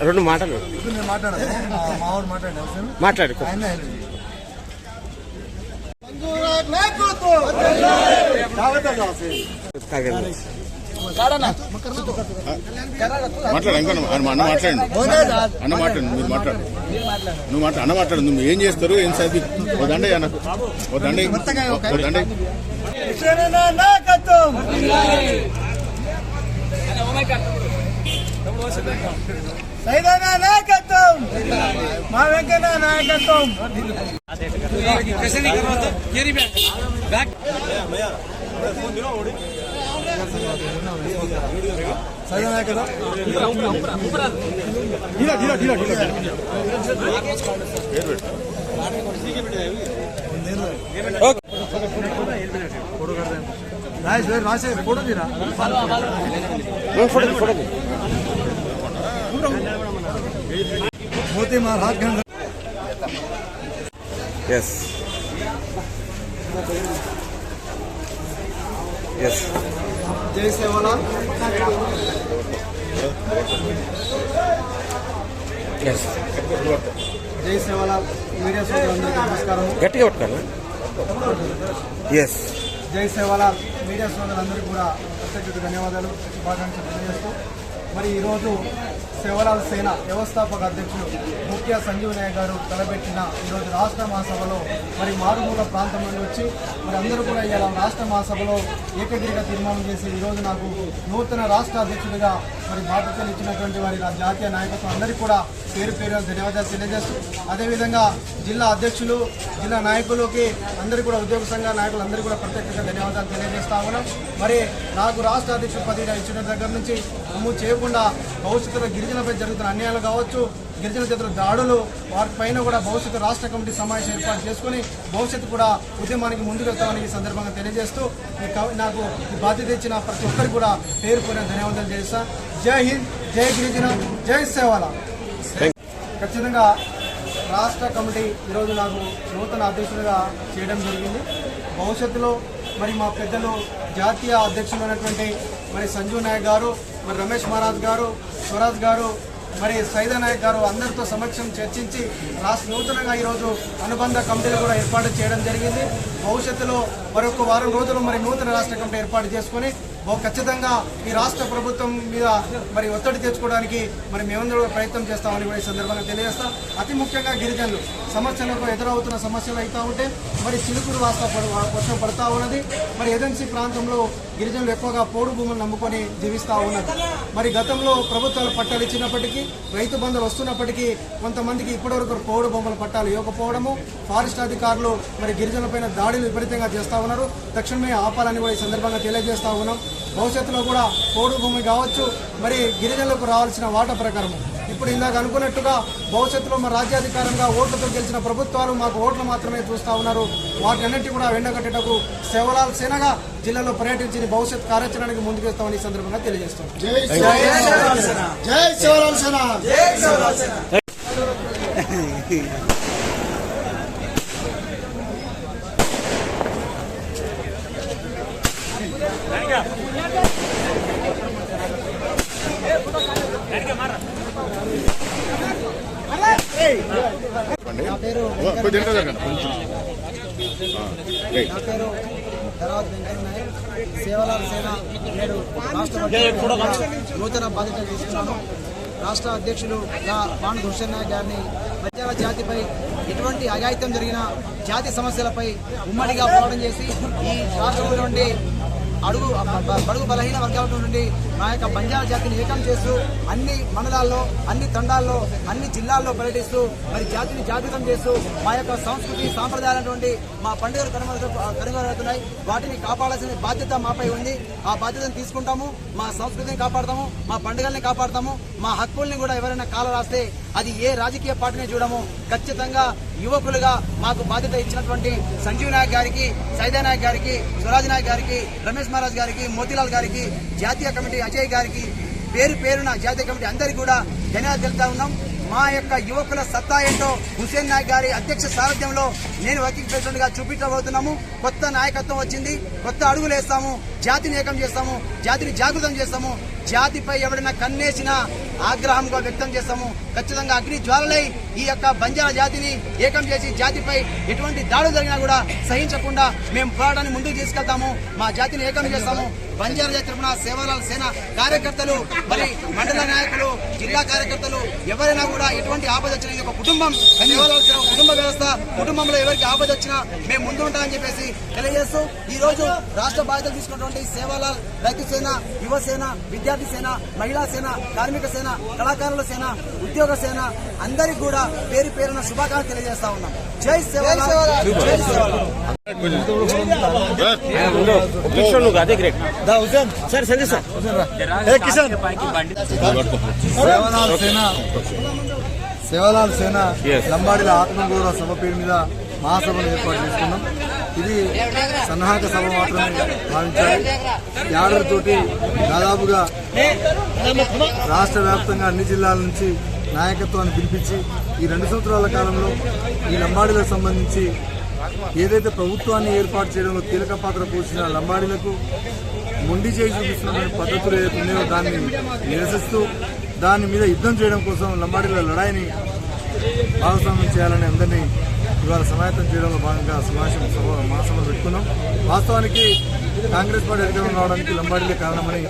రెండు మాటలు. మాట్లాడు. మాట్లాడు అన్న అన్న మాట్లాడండి. అన్న మాట్లాడు మీరు మాట్లాడు. నువ్వు మాట్లాడు అన్న మాట్లాడు నువ్వు ఏం చేస్తారు ఏం చదివి ఓ దండే అన్న. ఓ దండే ఓ దండే నాయకత్వం సైదన నాయకత్వం మా వెంకన్న నాయకత్వం సైదన నాయకత్వం ఢీలా ఢీలా ఢీలా ఢీలా రాజేష్ వేరు రాసే ఫోటో తీరా photo photo Moti Maharaj S S జై సేవలా ఎస్ జై సేవలా మీడియా సోదరులందరికీ నమస్కారం గట్టిగా పట్టుకోవాలి ఎస్ జై సేవల మీడియా సోదరులందరికీ కూడా ప్రత్యేక ధన్యవాదాలు శుభాకాంక్షలు తెలియజేస్తూ మరి ఈరోజు సేవలాల్ సేన వ్యవస్థాపక అధ్యక్షులు ముఖ్య సంజీవ్ నాయక్ గారు తలపెట్టిన ఈరోజు రాష్ట్ర మహాసభలో మరి మారుమూల ప్రాంతం నుండి వచ్చి మరి అందరూ కూడా ఇలా రాష్ట్ర మహాసభలో ఏకగ్రీగా తీర్మానం చేసి ఈరోజు నాకు నూతన రాష్ట్ర అధ్యక్షుడిగా మరి బాధ్యతలు ఇచ్చినటువంటి వారి నా జాతీయ నాయకత్వం అందరికీ కూడా పేరు పేరు ధన్యవాదాలు తెలియజేస్తూ అదేవిధంగా జిల్లా అధ్యక్షులు జిల్లా నాయకులకి అందరూ కూడా ఉద్యోగ సంఘ నాయకులందరికీ కూడా ప్రత్యేకంగా ధన్యవాదాలు తెలియజేస్తా ఉన్నాం. మరి నాకు రాష్ట్ర అధ్యక్షుడు పదవి ఇచ్చిన దగ్గర నుంచి అమ్ము చేయకుండా భవిష్యత్తులో గిరిజనపై జరుగుతున్న అన్యాయాలు కావచ్చు గిరిజన చేతుల దాడులు వారి పైన కూడా భవిష్యత్తు రాష్ట్ర కమిటీ సమావేశం ఏర్పాటు చేసుకుని భవిష్యత్తు కూడా ఉద్యమానికి ముందుకెళ్తామని ఈ సందర్భంగా తెలియజేస్తూ నాకు ఈ బాధ్యత ఇచ్చిన ప్రతి ఒక్కరికి కూడా పేరు పేరున ధన్యవాదాలు చేస్తా జై హింద్ జై గిరిజన జై సేవాలా. ఖచ్చితంగా రాష్ట్ర కమిటీ ఈరోజు నాకు నూతన అధ్యక్షుడిగా చేయడం జరిగింది. భవిష్యత్తులో మరి మా పెద్దలు జాతీయ అధ్యక్షులు అయినటువంటి మరి సంజీవ్ నాయక్ గారు మరి రమేష్ మహారాజ్ గారు స్వరాజ్ గారు మరి సైదా నాయక్ గారు అందరితో సమక్షం చర్చించి రాష్ట్ర నూతనంగా ఈరోజు అనుబంధ కమిటీలు కూడా ఏర్పాటు చేయడం జరిగింది. భవిష్యత్తులో మరొక వారం రోజులు మరి నూతన రాష్ట్ర కమిటీ ఏర్పాటు చేసుకొని ఖచ్చితంగా ఈ రాష్ట్ర ప్రభుత్వం మీద మరి ఒత్తిడి తెచ్చుకోవడానికి మరి మేమందరూ ప్రయత్నం చేస్తామని కూడా ఈ సందర్భంగా తెలియజేస్తాం. అతి ముఖ్యంగా గిరిజనులు. సమస్యలకు ఎదురవుతున్న సమస్యలు అవుతూ ఉంటే మరి చిలుకురు వాస్త పడు- వర్షం పడతా ఉన్నది. మరి ఏజెన్సీ ప్రాంతంలో గిరిజనులు ఎక్కువగా పోడు భూములు నమ్ముకొని జీవిస్తూ ఉన్నారు. మరి గతంలో ప్రభుత్వాలు పట్టాలు ఇచ్చినప్పటికీ రైతు బంధువులు వస్తున్నప్పటికీ కొంతమందికి ఇప్పటివరకు పోడు భూముల పట్టాలు ఇవ్వకపోవడము ఫారెస్ట్ అధికారులు మరి గిరిజనులపైన దాడులు విపరీతంగా చేస్తూ ఉన్నారు. తక్షణమే ఆపాలని కూడా ఈ సందర్భంగా తెలియజేస్తూ ఉన్నాం. భవిష్యత్తులో కూడా పోడు భూమి కావచ్చు మరి గిరిజనులకు రావాల్సిన వాటా ప్రకారము. ఇప్పుడు ఇందాక అనుకున్నట్టుగా భవిష్యత్తులో మన రాజ్యాధికారంగా ఓట్లతో గెలిచిన ప్రభుత్వాలు మాకు ఓట్లు మాత్రమే చూస్తా ఉన్నారు. వాటి అన్నిటి కూడా వెండగట్టేటకు సేవలాల్ సేనగా జిల్లాలో పర్యటించి భవిష్యత్ కార్యాచరణకి ముందుకేస్తామని ఈ సందర్భంగా తెలియజేస్తాం నా పేరు సేన నేడు రాష్ట్ర నూతన బాధ్యతలు తీసుకున్నాను రాష్ట్ర అధ్యక్షులు బాణు హుస్సేన్ నాయక్ గారిని ప్రజల జాతిపై ఎటువంటి అఘాయిత్యం జరిగిన జాతి సమస్యలపై ఉమ్మడిగా పోరాటం చేసి ఈ రాష్ట్రంలో నుండి అడుగు బడుగు బలహీన వర్గాల నుండి మా యొక్క బంజారా జాతిని ఏకం చేస్తూ అన్ని మండలాల్లో అన్ని తండాల్లో అన్ని జిల్లాల్లో పర్యటిస్తూ మరి జాతిని జాగృతం చేస్తూ మా యొక్క సంస్కృతి సాంప్రదాయాలటువంటి మా పండుగలు కనుమరు కనుగొలుతున్నాయి వాటిని కాపాడాల్సిన బాధ్యత మాపై ఉంది. ఆ బాధ్యతను తీసుకుంటాము. మా సంస్కృతిని కాపాడతాము. మా పండుగల్ని కాపాడతాము. మా హక్కుల్ని కూడా ఎవరైనా కాల రాస్తే అది ఏ రాజకీయ పార్టీని చూడము. ఖచ్చితంగా యువకులుగా మాకు బాధ్యత ఇచ్చినటువంటి సంజీవ్ నాయక్ గారికి సైదా నాయక్ గారికి స్వరాజ్ నాయక్ గారికి రమేష్ మహారాజ్ గారికి మోతీలాల్ గారికి జాతీయ కమిటీ అజయ్ గారికి పేరు పేరున జాతీయ కమిటీ అందరికీ కూడా ధన్యవాదాలు తెలుపుతా ఉన్నాం. మా యొక్క యువకుల సత్తా ఏంటో హుసేన్ నాయక్ గారి అధ్యక్ష సారథ్యంలో నేను వర్కింగ్ ప్రెసిడెంట్గా చూపించబోతున్నాము. కొత్త నాయకత్వం వచ్చింది. కొత్త అడుగులు వేస్తాము. జాతిని ఏకం చేస్తాము. జాతిని జాగృతం చేస్తాము. జాతిపై ఎవరైనా కన్నేసిన ఆగ్రహంగా వ్యక్తం చేస్తాము. ఖచ్చితంగా అగ్ని జ్వాలలై ఈ యొక్క బంజారా జాతిని ఏకం చేసి జాతిపై ఎటువంటి దాడులు జరిగినా కూడా సహించకుండా మేము పోరాటాన్ని ముందుకు తీసుకెళ్తాము. మా జాతిని ఏకం చేస్తాము. బంజారా జాతి తరపున సేవాలాల్ సేన కార్యకర్తలు మరి మండల నాయకులు జిల్లా కార్యకర్తలు ఎవరైనా కూడా ఎటువంటి ఆపద వచ్చినా ఒక కుటుంబం. సేవాలాల్ సేన కుటుంబ వ్యవస్థ. కుటుంబంలో ఎవరికి ఆపద వచ్చినా మేము ముందు ఉంటామని చెప్పేసి తెలియజేస్తూ ఈ రోజు రాష్ట్ర బాధ్యతలు తీసుకున్నటువంటి సేవాలాల్ రైతు సేన యువసేన విద్యార్థి సేన మహిళా సేన కార్మిక సేన కళాకారుల సేన ఉద్యోగ సేన అందరికి కూడా పేరు పేరున శుభాకాంక్షలు తెలియజేస్తా ఉన్నాం. జై సేవాలాల్. జై సేవాలాల్. సార్ సంజయ్ సార్ సేవలాల్ సేన సేవలాల్ సేన లంబాడిల ఆత్మగౌరవ సభ పేరు మీద మహాసభను ఏర్పాటు చేసుకున్నాం. ఇది సన్నాహక సభ మాత్రమే భావించాలి. యాడలతోటి దాదాపుగా రాష్ట్ర వ్యాప్తంగా అన్ని జిల్లాల నుంచి నాయకత్వాన్ని పిలిపించి ఈ రెండు సంవత్సరాల కాలంలో ఈ లంబాడీలకు సంబంధించి ఏదైతే ప్రభుత్వాన్ని ఏర్పాటు చేయడంలో కీలక పాత్ర పోసిన లంబాడీలకు మొండి చేయి చూపిస్తున్న పద్ధతులు ఏదైతే ఉన్నాయో దాన్ని నిరసిస్తూ దాని మీద యుద్ధం చేయడం కోసం లంబాడీల లడాయిని భాగస్వామ్యం చేయాలని అందరినీ ఇవాళ సమాయత్తం చేయడంలో భాగంగా సమావేశం మహాసభలు పెట్టుకున్నాం. వాస్తవానికి కాంగ్రెస్ పార్టీ అధికారం రావడానికి లంబాడీలే కారణమని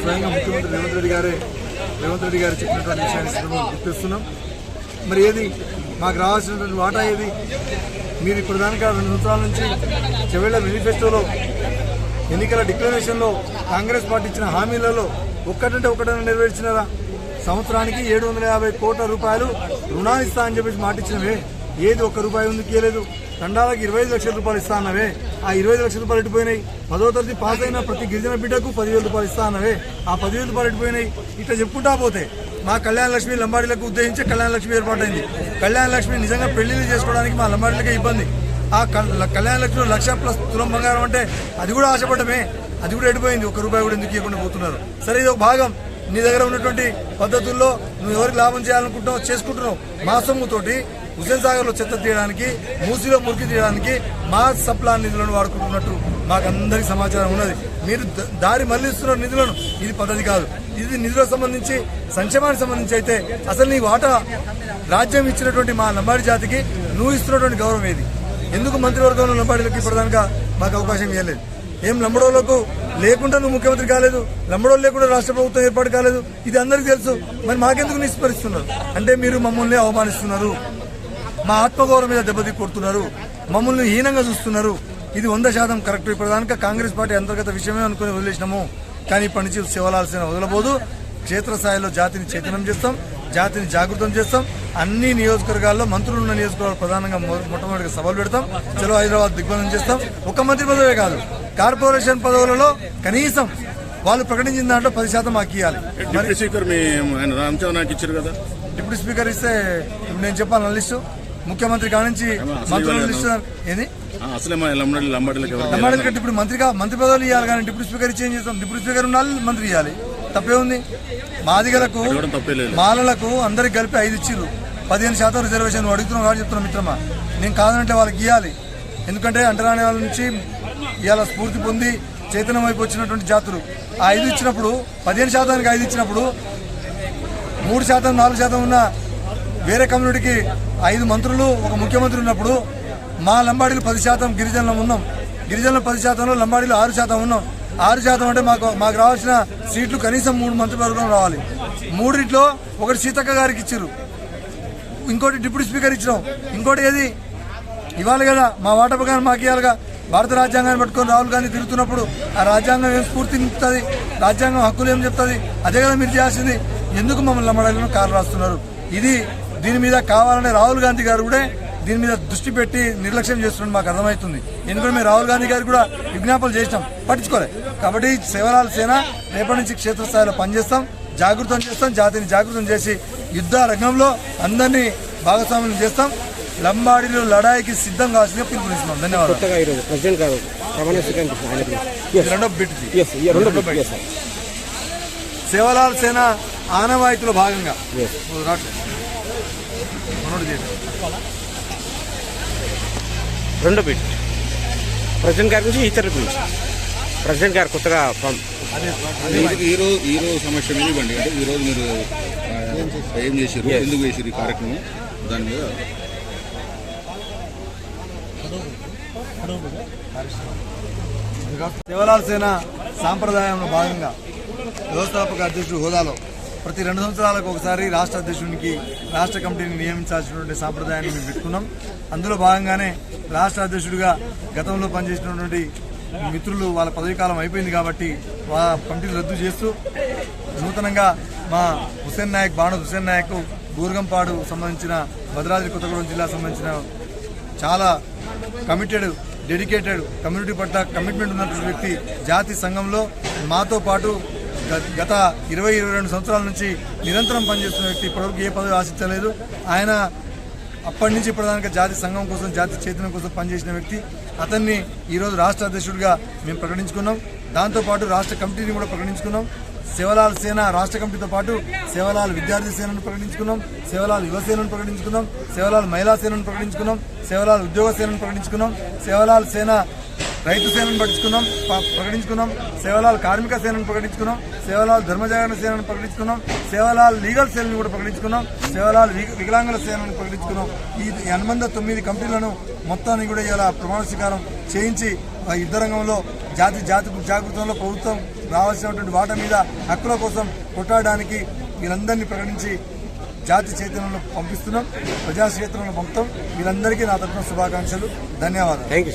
స్వయంగా ముఖ్యమంత్రి రేవంత్ రెడ్డి గారే రేవంత్ రెడ్డి గారు చెప్పినటువంటి విషయాన్ని గుర్తిస్తున్నాం. మరి ఏది? మాకు రావాల్సినటువంటి వాటా ఏది? మీరు ఇప్పుడు దానికి రెండు సంవత్సరాల నుంచి చెవెళ్ళ మేనిఫెస్టోలో ఎన్నికల డిక్లరేషన్లో కాంగ్రెస్ పార్టీ ఇచ్చిన హామీలలో ఒక్కటంటే ఒక్కటైనా నెరవేర్చినారా? సంవత్సరానికి ఏడు వందల యాభై కోట్ల రూపాయలు రుణాలు ఇస్తా అని చెప్పేసి మాటిచ్చినవే ఏది ఒక్క రూపాయి ఉంది ఇయ్యలేదు తండాలకు ఇరవై ఐదు లక్షల రూపాయలు ఇస్తా అన్నవే. ఆ ఇరవై ఐదు లక్షల రూపాయలు ఎట్టిపోయినాయి పదో తరగతి పాస్ అయిన ప్రతి గిరిజన బిడ్డకు పదివేల రూపాయలు ఇస్తా అన్నవే. ఆ పదివేల రూపాయలు ఎట్టిపోయినాయి ఇట్లా చెప్పుకుంటా పోతే మా కళ్యాణ లక్ష్మి లంబాడీలకు ఉద్దేశించి కళ్యాణ లక్ష్మి ఏర్పాటైంది. కళ్యాణ లక్ష్మి నిజంగా పెళ్ళిళ్ళు చేసుకోవడానికి మా లంబాడీలకే ఇబ్బంది. ఆ కళ్యాణ లక్ష్మి లక్ష ప్లస్ తులం బంగారం అంటే అది కూడా ఆశపడమే అది కూడా ఎడిపోయింది. ఒక రూపాయి కూడా ఎందుకు ఇవ్వకుండా పోతున్నారు. సరే ఇది ఒక భాగం. నీ దగ్గర ఉన్నటువంటి పద్ధతుల్లో నువ్వు ఎవరికి లాభం చేయాలనుకుంటున్నావు చేసుకుంటున్నావు. మా సొమ్ముతోటి హుసేన్ సాగర్లో చెత్త తీయడానికి మూసిలో మురికి తీయడానికి మా సప్లా నిధులను వాడుకుంటున్నట్టు మాకు అందరికి సమాచారం ఉన్నది. మీరు ద- దారి మళ్ళిస్తున్న నిధులను ఇది పద్ధతి కాదు. ఇది నిధులకు సంబంధించి సంక్షేమానికి సంబంధించి అయితే అసలు నీ వాటా రాజ్యం ఇచ్చినటువంటి మా లంబాడి జాతికి నువ్వు ఇస్తున్నటువంటి గౌరవం ఏది? ఎందుకు మంత్రివర్గంలో లంబాడీలకు ఇప్పటిదాకా మాకు అవకాశం ఇవ్వలేదు ఏం లంబడోళ్ళకు లేకుండా నువ్వు ముఖ్యమంత్రి కాలేదు? లంబడోళ్ళు లేకుండా రాష్ట్ర ప్రభుత్వం ఏర్పాటు కాలేదు? ఇది అందరికీ తెలుసు. మరి మాకెందుకు నిష్పరిస్తున్నారు అంటే మీరు మమ్మల్ని అవమానిస్తున్నారు. మా ఆత్మగౌరవం మీద దెబ్బతి కొడుతున్నారు మమ్మల్ని హీనంగా చూస్తున్నారు. ఇది వంద శాతం కరెక్ట్. ఇప్పటిదాకా కాంగ్రెస్ పార్టీ అంతర్గత విషయమే అనుకుని వదిలేసినాము. కానీ ఇప్పటి నుంచి శివలాల్సిన వదలబోదు. క్షేత్రస్థాయిలో జాతిని చైతన్యం చేస్తాం. జాతిని జాగృతం చేస్తాం. అన్ని నియోజకవర్గాల్లో మంత్రులు ఉన్న నియోజకవర్గాలు ప్రధానంగా మొట్టమొదటిగా సభలు పెడతాం. చలో హైదరాబాద్ దిగ్బంధం చేస్తాం. ఒక్క మంత్రి పదవే కాదు. కార్పొరేషన్ పదవులలో కనీసం వాళ్ళు ప్రకటించిన దాంట్లో పది శాతం మాకు ఇవ్వాలి డిప్యూటీ స్పీకర్ ఇచ్చారు కదా? డిప్యూటీ స్పీకర్ ఇస్తే నేను చెప్పాను నా లిస్టు. ముఖ్యమంత్రి కానించి మంత్రుల ఏది? లంబాడీల కంటే ఇప్పుడు మంత్రిగా మంత్రి పదవులు ఇవ్వాలి కానీ డిప్యూటీ స్పీకర్ ఏం చేస్తాం? డిప్యూటీ స్పీకర్ ఉండాలి మంత్రి ఇవ్వాలి తప్పే ఉంది. మాదిగలకు. మాలలకు అందరికి కలిపి ఐదు ఇచ్చిర్రు. పదిహేను శాతం రిజర్వేషన్ నువ్వు అడుగుతున్నావు కాబట్టి చెప్తున్నా మిత్రమా. నేను కాదంటే వాళ్ళకి ఇవ్వాలి ఎందుకంటే అంటరాని వాళ్ళ నుంచి ఇవాళ స్ఫూర్తి పొంది చైతన్యం వైపు వచ్చినటువంటి జాతులు. ఆ ఐదు ఇచ్చినప్పుడు పదిహేను శాతానికి ఐదు ఇచ్చినప్పుడు మూడు శాతం నాలుగు శాతం ఉన్న వేరే కమ్యూనిటీకి ఐదు మంత్రులు ఒక ముఖ్యమంత్రి ఉన్నప్పుడు మా లంబాడీలు పది శాతం గిరిజనులు ఉన్నాం. గిరిజనులు పది శాతంలో లంబాడీలు ఆరు శాతం ఉన్నాం. ఆరు శాతం అంటే మాకు మాకు రావాల్సిన సీట్లు కనీసం మూడు మంత్రివర్గం రావాలి. మూడింట్లో ఒకటి సీతక్క గారికి ఇచ్చారు ఇంకోటి డిప్యూటీ స్పీకర్ ఇచ్చినాం. ఇంకోటి ఏది? ఇవ్వాలి కదా మా వాటా ప్రకారం మాకు ఇవ్వాలిగా భారత రాజ్యాంగాన్ని పట్టుకొని రాహుల్ గాంధీ తిరుగుతున్నప్పుడు ఆ రాజ్యాంగం ఏం స్ఫూర్తినిస్తుంది రాజ్యాంగం హక్కులు ఏం చెప్తుంది? అదే కదా మీరు చేయాల్సింది. ఎందుకు మమ్మల్ని నమ్మడాలను కారు రాస్తున్నారు? ఇది దీని మీద కావాలనే రాహుల్ గాంధీ గారు కూడా దీని మీద దృష్టి పెట్టి నిర్లక్ష్యం చేస్తున్నట్టు మాకు అర్థమవుతుంది. ఎందుకంటే మేము రాహుల్ గాంధీ గారికి కూడా విజ్ఞాపనలు చేసినాం. పట్టించుకోలే. కాబట్టి శివరాల సేన రేపటి నుంచి క్షేత్రస్థాయిలో పనిచేస్తాం జాగృతం చేస్తాం జాతిని జాగృతం చేసి యుద్ధ రంగంలో అందరినీ భాగస్వామ్యం చేస్తాం. లంబాడీలు లడాయికి సిద్ధం కావాల్సిందిగా పిలుపునిస్తున్నాం. ధన్యవాదాలు. ప్రెసిడెంట్ గారు రెండో బిట్ సేవలాల్ సేన ఆనవాయితీలో భాగంగా. రెండో బీట్. ప్రెసిడెంట్ గారి నుంచి ఇతర గురించి. ప్రెసిడెంట్ గారు కొత్తగా పం- ఈ- ఈ రోజు ఈ రోజు సమస్య ఇవ్వండి. అంటే ఈ రోజు మీరు ఏం చేసారు Yes. ఎందుకు చేసారు ఈ కార్యక్రమం? దాని మీద శివలాల్ సేన సాంప్రదాయంలో భాగంగా వ్యవస్థాపక అధ్యక్షుడు హోదాలో ప్రతి రెండు సంవత్సరాలకు ఒకసారి రాష్ట్ర అధ్యక్షునికి రాష్ట్ర కమిటీని నియమించాల్సినటువంటి సాంప్రదాయాన్ని మేము పెట్టుకున్నాం. అందులో భాగంగానే రాష్ట్ర అధ్యక్షుడిగా గతంలో పనిచేసినటువంటి మిత్రులు వాళ్ళ పదవి కాలం అయిపోయింది కాబట్టి వాళ్ళ కమిటీని రద్దు చేస్తూ నూతనంగా మా హుసేన్ నాయక్ బాణ హుసేన్ నాయక్ బూర్గంపాడు సంబంధించిన భద్రాద్రి కొత్తగూడెం జిల్లా సంబంధించిన చాలా కమిటెడ్ డెడికేటెడ్ కమ్యూనిటీ పట్ల కమిట్మెంట్ ఉన్నటువంటి వ్యక్తి జాతి సంఘంలో మాతో పాటు గత ఇరవై ఇరవై రెండు సంవత్సరాల నుంచి నిరంతరం పనిచేస్తున్న వ్యక్తి ఇప్పటివరకు ఏ పదవి ఆశించలేదు. ఆయన అప్పటి నుంచి ప్రధానంగా జాతి సంఘం కోసం జాతి చైతన్యం కోసం పనిచేసిన వ్యక్తి. అతన్ని ఈరోజు రాష్ట్ర అధ్యక్షుడిగా మేము ప్రకటించుకున్నాం. దాంతోపాటు రాష్ట్ర కమిటీని కూడా ప్రకటించుకున్నాం. సేవలాల్ సేన రాష్ట్ర కమిటీతో పాటు సేవలాల్ విద్యార్థి సేనను ప్రకటించుకున్నాం. సేవలాల్ యువ సేనను ప్రకటించుకున్నాం. సేవలాల్ మహిళా సేనను ప్రకటించుకున్నాం. సేవలాల్ ఉద్యోగ సేనను ప్రకటించుకున్నాం. సేవలాల్ సేన రైతు సేనను పట్టించుకున్నాం ప- ప్రకటించుకున్నాం సేవలాల్ కార్మిక సేనను ప్రకటించుకున్నాం సేవలాల్ ధర్మజాగరణ సేనను ప్రకటించుకున్నాం సేవలాల్ లీగల్ సేనను కూడా ప్రకటించుకున్నాం సేవలాల్ వికలాంగుల సేనను ప్రకటించుకున్నాం. ఈ అనుబంధ తొమ్మిది కమిటీలను మొత్తాన్ని కూడా ఇలా ప్రమాణ స్వీకారం చేయించి ఆ యుద్ధ రంగంలో జాతి జాతి జాగృతంలో ప్రభుత్వం రావాల్సినటువంటి వాట మీద హక్కుల కోసం కొట్టాడడానికి వీరందరినీ ప్రకటించి జాతి చైతన్యంలో పంపిస్తున్నాం ప్రజాక్షేత్రంలో పంపుతాం. వీళ్ళందరికీ నా తరఫున శుభాకాంక్షలు. ధన్యవాదాలు. Thank you